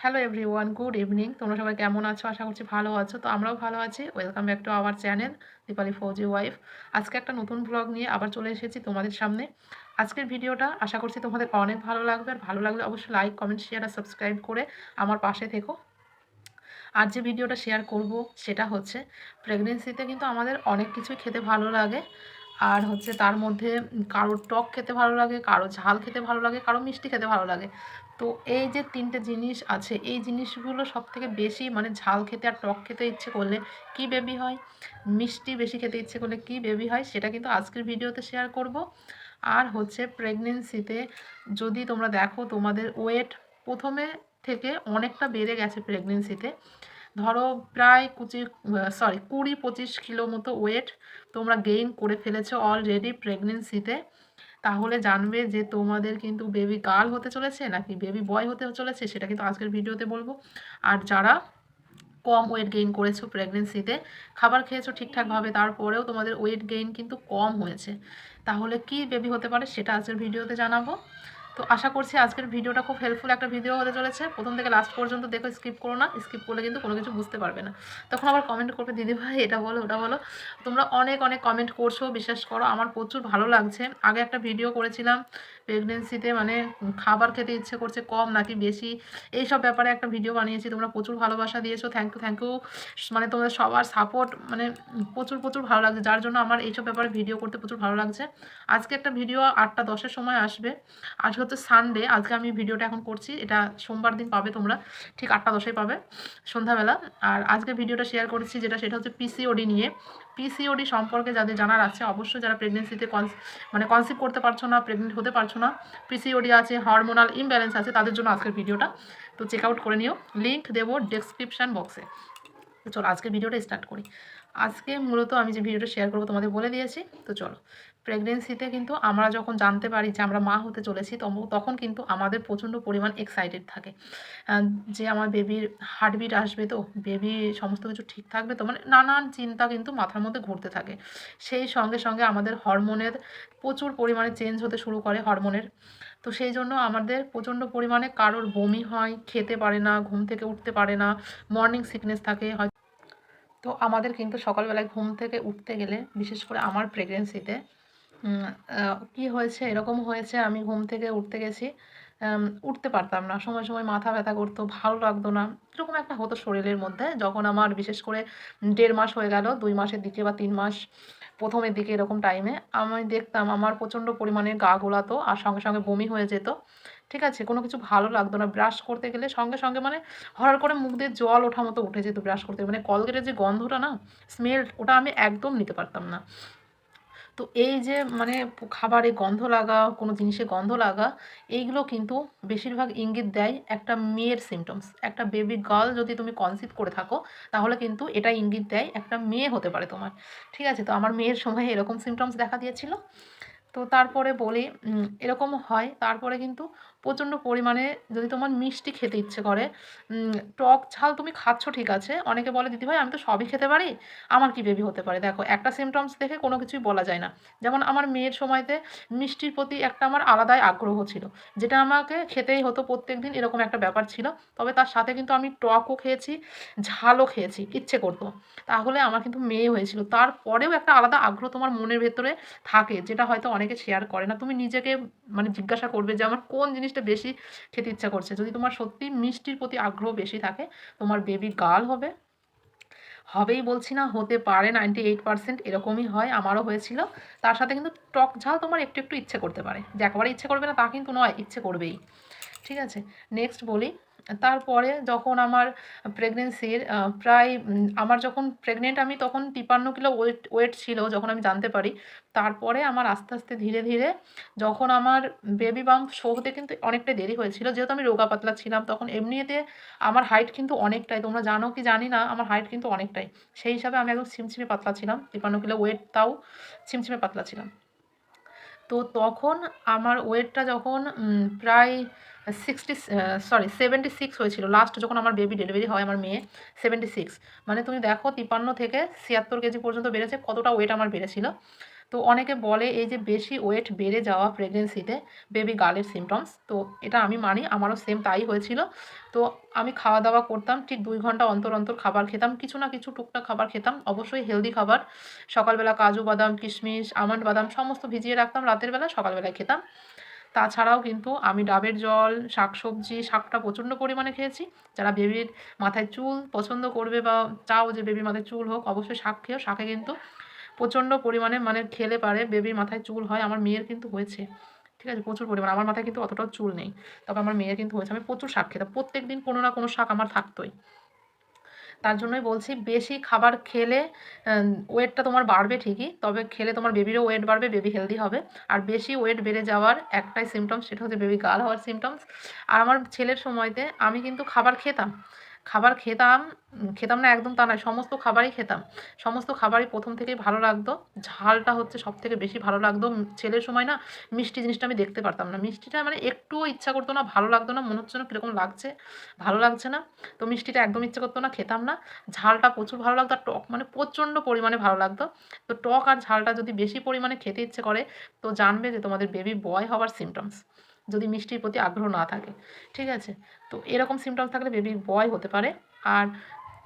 Hello everyone good evening তোমরা সবাই কেমন আছো? আশা করছি ভালো আছো। তো আমরাও ভালো আছি। Welcome back to our channel Dipali Fauji wife আজকে একটা নতুন ব্লগ নিয়ে আবার চলে এসেছি তোমাদের সামনে। আজকের ভিডিওটা আশা করছি তোমাদের অনেক ভালো লাগবে। আর ভালো লাগলে অবশ্যই লাইক কমেন্ট শেয়ার আর সাবস্ক্রাইব করে আমার পাশে থেকো। আর যে ভিডিওটা শেয়ার করব সেটা হচ্ছে প্রেগনেন্সিতে কিন্তু আমাদের অনেক কিছুই খেতে ভালো লাগে। আর হচ্ছে তার মধ্যে কারও টক খেতে ভালো লাগে কারও ঝাল খেতে ভালো লাগে কারও মিষ্টি খেতে ভালো লাগে। তো এই যে তিনটে জিনিস আছে, এই জিনিসগুলো সব থেকে বেশি মানে ঝাল খেতে আর টক খেতে ইচ্ছে করলে কি বেবি হয়? মিষ্টি বেশি খেতে ইচ্ছে করলে কি বেবি হয়? সেটা কিন্তু আজকের ভিডিওতে শেয়ার করব। আর হচ্ছে প্রেগনেন্সিতে যদি তোমরা দেখো তোমাদের ওয়েট প্রথমে থেকে অনেকটা বেড়ে গেছে প্রেগনেন্সিতে ধরো প্রায় কুচি সরি কুড়ি পঁচিশ কিলো মতো ওয়েট তোমরা গেইন করে ফেলেছো অলরেডি প্রেগনেন্সিতে তাহলে জানবে যে তোমাদের কিন্তু বেবি গার্ল হতে চলেছে নাকি বেবি বয় হতে চলেছে সেটা কিন্তু আজকের ভিডিওতে বলব। আর যারা কম ওয়েট গেইন করেছ প্রেগনেন্সিতে খাবার খেয়েছো ঠিকঠাকভাবে, তারপরেও তোমাদের ওয়েট গেইন কিন্তু কম হয়েছে। তাহলে কি বেবি হতে পারে সেটা আজকের ভিডিওতে জানাব। তো আশা করছি আজকের ভিডিওটা খুব হেল্পফুল একটা ভিডিও হতে চলেছে। প্রথম থেকে লাস্ট পর্যন্ত দেখো স্কিপ করো না। স্কিপ করলে কিন্তু কোনো কিছু বুঝতে পারবে না। তখন আবার কমেন্ট করবে, দিদি ভাই, এটা বলো, ওটা বলো। তোমরা অনেক অনেক কমেন্ট করছ, বিশ্বাস করো, আমার প্রচুর ভালো লাগছে। আগে একটা ভিডিও করেছিলাম প্রেগনেন্সিতে মানে খাবার খেতে ইচ্ছে করছে কম নাকি বেশি? এই সব ব্যাপারে একটা ভিডিও বানিয়েছি, তোমরা প্রচুর ভালোবাসা দিয়েছ থ্যাংক ইউ থ্যাংক ইউ মানে তোমাদের সবার সাপোর্ট মানে প্রচুর প্রচুর ভালো লাগছে, যার জন্য আমার এইসব ব্যাপারে ভিডিও করতে প্রচুর ভালো লাগছে। আজকে একটা ভিডিও আটটা দশের সময় আসবে আজকে হচ্ছে সানডে আজকে আমি ভিডিওটা এখন করছি, এটা সোমবার দিন পাবে তোমরা, ঠিক আটটা দশে পাবে সন্ধ্যাবেলা। আর আজকে ভিডিওটা শেয়ার করেছি, যেটা সেটা হচ্ছে পিসিওডি নিয়ে। পিসিওডি সম্পর্কে যাদের জানার আছে, অবশ্যই যারা প্রেগনেন্সিতে মানে কনসিভ করতে পারছ না প্রেগনেন্ট হতে পারছ না পিসিওডি আছে হরমোনাল ইমব্যালেন্স আছে, তাদের জন্য আজকের ভিডিওটা তো চেক আউট করে নিও লিঙ্ক দেবো ডেসক্রিপশান বক্সে চলো, আজকের ভিডিওটা স্টার্ট করি। আজকে মূলত আমি যে ভিডিওটা শেয়ার করব তোমাদের বলে দিয়েছি। তো চলো প্রেগনেন্সিতে কিন্তু আমরা যখন জানতে পারি যে আমরা মা হতে চলেছি তখন কিন্তু আমাদের প্রচণ্ড পরিমাণ এক্সাইটেড থাকে। যে আমার বেবির হার্টবিট আসবে তো বেবি সমস্ত কিছু ঠিক থাকবে তো মানে নানান চিন্তা কিন্তু মাথার মধ্যে ঘুরতে থাকে। সেই সঙ্গে সঙ্গে আমাদের হরমোনের প্রচুর পরিমাণে চেঞ্জ হতে শুরু করে হরমোনের তো সেই জন্য আমাদের প্রচণ্ড পরিমাণে কারোর বমি হয়, খেতে পারে না, ঘুম থেকে উঠতে পারে না মর্নিং সিকনেস থাকে হয় তো আমাদের কিন্তু সকালবেলায় ঘুম থেকে উঠতে গেলে, বিশেষ করে আমার প্রেগনেন্সিতে কি হয়েছে, এরকম হয়েছে, আমি ঘুম থেকে উঠতে গেছি উঠতে পারতাম না। সময় সময় মাথা ব্যথা করতো, ভালো লাগতো না। এরকম একটা হতো শরীরের মধ্যে, যখন আমার বিশেষ করে দেড় মাস হয়ে গেল, দুই মাসের দিকে বা তিন মাস প্রথমের দিকে এরকম টাইমে আমি দেখতাম আমার প্রচণ্ড পরিমাণে গা গোলাতো আর সঙ্গে সঙ্গে বমি হয়ে যেত। ঠিক আছে? কোনো কিছু ভালো লাগতো না। ব্রাশ করতে গেলে সঙ্গে সঙ্গে মানে হঠাৎ করে মুখ দিয়ে জল ওঠা মতো উঠে যেত ব্রাশ করতে। মানে কলগেটের যে গন্ধটা না স্মেল ওটা আমি একদম নিতে পারতাম না। তো এই যে মানে খাবারে গন্ধ লাগা, কোনো জিনিসে গন্ধ লাগা, এইগুলো কিন্তু বেশিরভাগ ইঙ্গিত দেয় একটা মেয়ের সিমটমস একটা বেবি গার্ল যদি তুমি কনসিভ করে থাকো, তাহলে কিন্তু এটা ইঙ্গিত দেয় একটা মেয়ে হতে পারে তোমার। ঠিক আছে? তো আমার মেয়ের সময় এরকম সিমটমস দেখা দিয়েছিল। তো তারপরে বলি এরকম হয়। তারপরে কিন্তু প্রচণ্ড পরিমাণে যদি তোমার মিষ্টি খেতে ইচ্ছে করে টক ঝাল তুমি খাচ্ছ ঠিক আছে। অনেকে বলে দিদি ভাই আমি তো সবই খেতে পারি। আমার কি বেবি হতে পারে? দেখো, একটা সিমটমস দেখে কোনো কিছুই বলা যায় না। যেমন আমার মেয়ের সময়তে মিষ্টির প্রতি একটা আমার আলাদাই আগ্রহ ছিল, যেটা আমাকে খেতেই হতো প্রত্যেক দিন এরকম একটা ব্যাপার ছিল। তবে তার সাথে কিন্তু আমি টকও খেয়েছি, ঝালও খেয়েছি, ইচ্ছে করতো। তাহলে আমার কিন্তু মেয়ে হয়েছিল। তারপরেও একটা আলাদা আগ্রহ তোমার মনের ভেতরে থাকে, যেটা হয়তো অনেকে শেয়ার করে না। তুমি নিজেকে মানে জিজ্ঞাসা করবে যে, আমার কোন জিনিসটা বেশি খেতে ইচ্ছা করছে? যদি তোমার সত্যি মিষ্টির প্রতি আগ্রহ বেশি থাকে, তোমার বেবি গার্ল হবে। হবেই বলছি না, হতে পারে নাইনটি এইট পার্সেন্ট এরকমই হয়, আমারও হয়েছিল। তার সাথে কিন্তু টক ঝাল তোমার একটু একটু ইচ্ছে করতে পারে। যে, একেবারে ইচ্ছে করবে না, তা কিন্তু নয়, ইচ্ছে করবেই। ঠিক আছে? নেক্সট বলি তারপরে যখন আমার প্রেগনেন্সির প্রায় আমার যখন প্রেগনেন্ট আমি তখন তিপান্ন কিলো ওয়েট ওয়েট ছিল যখন আমি জানতে পারি। তারপরে আমার আস্তে আস্তে ধীরে ধীরে যখন আমার বেবি বাম্প শো হতে কিন্তু অনেকটাই দেরি হয়েছিল। যেহেতু আমি রোগা পাতলা ছিলাম, তখন এমনিতে আমার হাইট কিন্তু অনেকটাই, তোমরা জানো কি জানি না, আমার হাইট কিন্তু অনেকটাই। সেই হিসাবে আমি একদম ছিমছিমে পাতলা ছিলাম তিপান্ন কিলো ওয়েট তাও ছিমছিমে পাতলা ছিলাম। তো তখন আমার ওয়েটটা যখন প্রায় সিক্সটি সরি সেভেন্টি সিক্স হয়েছিল। লাস্ট যখন আমার বেবি ডেলিভারি হয় আমার মেয়ে সেভেন্টি সিক্স মানে তুমি দেখো, তিপান্ন থেকে ছিয়াত্তর কেজি পর্যন্ত বেড়েছে, কতটা ওয়েট আমার বেড়েছিল। তো অনেকে বলে এই যে বেশি ওয়েট বেড়ে যাওয়া প্রেগনেন্সিতে বেবি গার্লের সিমটমস তো এটা আমি মানি, আমারও সেম তাই হয়েছিল। তো আমি খাওয়া দাওয়া করতাম, ঠিক দুই ঘণ্টা অন্তর অন্তর খাবার খেতাম, কিছু না কিছু টুকটাক খাবার খেতাম, অবশ্যই হেলদি খাবার। সকালবেলা কাজু বাদাম, কিশমিশ, আমন্ড বাদাম, সমস্ত ভিজিয়ে রাখতাম, রাতের বেলা সকালবেলায় খেতাম। তাছাড়াও কিন্তু আমি ডাবের জল, শাকসবজি, শাকটা প্রচণ্ড পরিমাণে খেয়েছি। যারা বেবির মাথায় চুল পছন্দ করবে বা চাও যে বেবির মাথায় চুল হোক, অবশ্যই শাক খেয়েও। শাকে কিন্তু প্রচণ্ড পরিমাণে মানে খেলে পারে, বেবির মাথায় চুল হয়। আমার মেয়ের কিন্তু হয়েছে। ঠিক আছে? প্রচুর পরিমাণে। আমার মাথায় কিন্তু অতটাও চুল নেই। তবে আমার মেয়ের কিন্তু হয়েছে। আমি প্রচুর শাক খেতাম। প্রত্যেক দিন কোনো না কোনো শাক আমার থাকতোই। তার জন্যই বলছি বেশি খাবার খেলে ওয়েটটা তোমার বাড়বে ঠিকই, তবে খেলে তোমার বেবিরও ওয়েট বাড়বে বেবি হেলদি হবে। আর বেশি ওয়েট বেড়ে যাওয়ার একটাই সিমটমস সেটা হচ্ছে বেবি গাল হওয়ার সিমটমস আর আমার ছেলের সময়তে আমি কিন্তু খাবার খেতাম খাবার খেতাম খেতাম না, একদম তা নয়, সমস্ত খাবারই খেতাম। সমস্ত খাবারই প্রথম থেকেই ভালো লাগতো। ঝালটা হচ্ছে সব থেকে বেশি ভালো লাগতো। ছেলের সময় না মিষ্টি জিনিসটা আমি দেখতে পারতাম না। মিষ্টিটা মানে একটুও ইচ্ছা করতো না, ভালো লাগতো না, মনে হচ্ছে না কীরকম লাগছে। ভালো লাগছে না, তো মিষ্টিটা একদম ইচ্ছা করতো না, খেতাম না। ঝালটা প্রচুর ভালো লাগতো আর টক মানে প্রচণ্ড পরিমাণে ভালো লাগতো। তো টক আর ঝালটা যদি বেশি পরিমাণে খেতে ইচ্ছে করে, তো জানবে যে তোমাদের বেবি বয় হওয়ার সিমটমস যদি মিষ্টির প্রতি আগ্রহ না থাকে, ঠিক আছে? তো এরকম সিমটমস থাকলে বেবি বয় হতে পারে। আর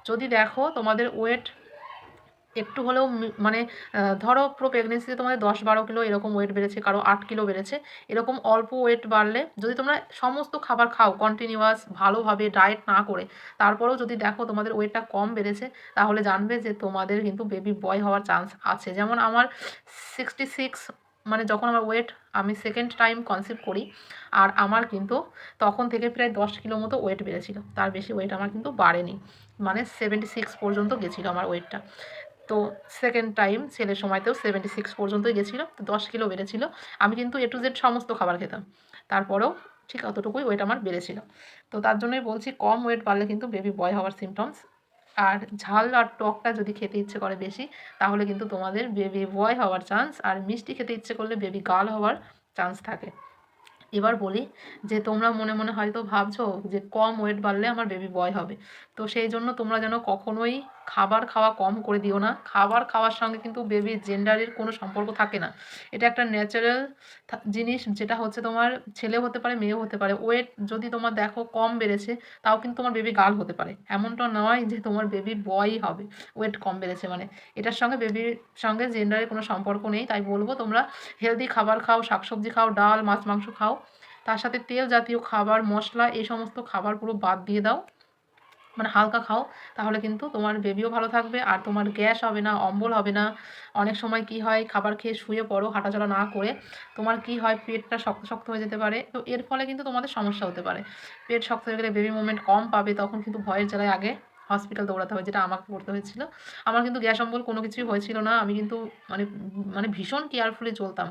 যদি দেখো তোমাদের ওয়েট একটু হলেও মানে ধরো পুরো প্রেগনেন্সিতে তোমাদের দশ বারো কিলো এরকম ওয়েট বেড়েছে, কারও আট কিলো বেড়েছে, এরকম অল্প ওয়েট বাড়লে যদি তোমরা সমস্ত খাবার খাও কন্টিনিউয়াস ভালোভাবে ডায়েট না করে, তারপরেও যদি দেখো তোমাদের ওয়েটটা কম বেড়েছে, তাহলে জানবে যে তোমাদের কিন্তু বেবি বয় হওয়ার চান্স আছে। যেমন আমার সিক্সটি সিক্স মানে যখন আমার ওয়েট আমি সেকেন্ড টাইম কনসিভ করি, আর আমার কিন্তু তখন থেকে প্রায় দশ কিলো মতো ওয়েট বেড়েছিল। তার বেশি ওয়েট আমার কিন্তু বাড়েনি। মানে সেভেন্টি সিক্স পর্যন্ত গেছিল আমার ওয়েটটা তো সেকেন্ড টাইম ছেলের সময়তেও সেভেন্টি সিক্স পর্যন্তই গেছিল, তো দশ কিলো বেড়েছিল। আমি কিন্তু এ টু জেড সমস্ত খাবার খেতাম। তারপরেও ঠিক অতটুকুই ওয়েট আমার বেড়েছিল। তো তার জন্যই বলছি, কম ওয়েট বাড়লে কিন্তু বেবি বয় হওয়ার সিমটমস আর ঝাল আর টকটা যদি খেতে ইচ্ছে করে বেশি, তাহলে কিন্তু তোমাদের বেবি বয় হওয়ার চান্স আর মিষ্টি খেতে ইচ্ছে করলে বেবি গার্ল হওয়ার চান্স থাকে। এবার বলি যে তোমরা মনে মনে হয়তো ভাবছ যে কম ওয়েট বাড়লে আমার বেবি বয় হবে। তো সেই জন্য তোমরা যেন কখনোই খাবার খাওয়া কম করে দিও না। খাবার খাওয়ার সঙ্গে কিন্তু বেবির জেন্ডারের কোনো সম্পর্ক থাকে না। এটা একটা ন্যাচারাল জিনিস যেটা হচ্ছে তোমার ছেলে হতে পারে, মেয়েও হতে পারে। ওয়েট যদি তোমার দেখো কম বেড়েছে, তাও কিন্তু তোমার বেবি গার্ল হতে পারে। এমনটা নয় যে তোমার বেবি বয়ই হবে। ওয়েট কম বেড়েছে মানে। এটার সঙ্গে বেবির সঙ্গে জেন্ডারের কোনো সম্পর্ক নেই। তাই বলব তোমরা হেলদি খাবার খাও, শাকসবজি খাও, ডাল, মাছ, মাংস খাও। তার সাথে তেল জাতীয় খাবার, মশলা, এই সমস্ত খাবার পুরো বাদ দিয়ে দাও। মানে হালকা খাও, তাহলে কিন্তু তোমার বেবিও ভালো থাকবে আর তোমার গ্যাস হবে না, অম্বল হবে না। অনেক সময় কি হয়, খাবার খেয়ে শুয়ে পড়ো হাঁটাচলা না করে, তোমার কি হয়, পেটটা শক্ত শক্ত হয়ে যেতে পারে। তো এর ফলে কিন্তু তোমাদের সমস্যা হতে পারে। পেট শক্ত হয়ে গেলে বেবি মুভমেন্ট কম পাবে, তখন কিন্তু ভয়ের জ্বালায় আগে হসপিটাল দৌড়াতে হয়, যেটা আমাকে করতে হয়েছিল। আমার কিন্তু গ্যাস অম্বল কোনো কিছুই হয়েছিল না। আমি কিন্তু মানে মানে ভীষণ কেয়ারফুলি চলতাম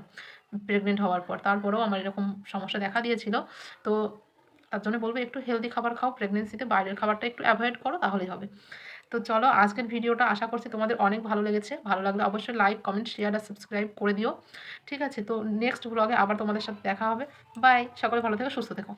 প্রেগনেন্ট হওয়ার পর। তারপরেও আমার এরকম সমস্যা দেখা দিয়েছিল। তো তার জন্য বলব, একটু হেলদি খাবার খাও প্রেগনেন্সিতে বাইরের খাবারটা একটু অ্যাভয়েড করো, তাহলেই হবে। তো চলো, আজকের ভিডিওটা আশা করছি তোমাদের অনেক ভালো লেগেছে। ভালো লাগলে অবশ্যই লাইক কমেন্ট শেয়ার আর সাবস্ক্রাইব করে দিও। ঠিক আছে, তো নেক্সট ব্লগে আবার তোমাদের সাথে দেখা হবে। বাই সকলে ভালো থেকো, সুস্থ থেকো।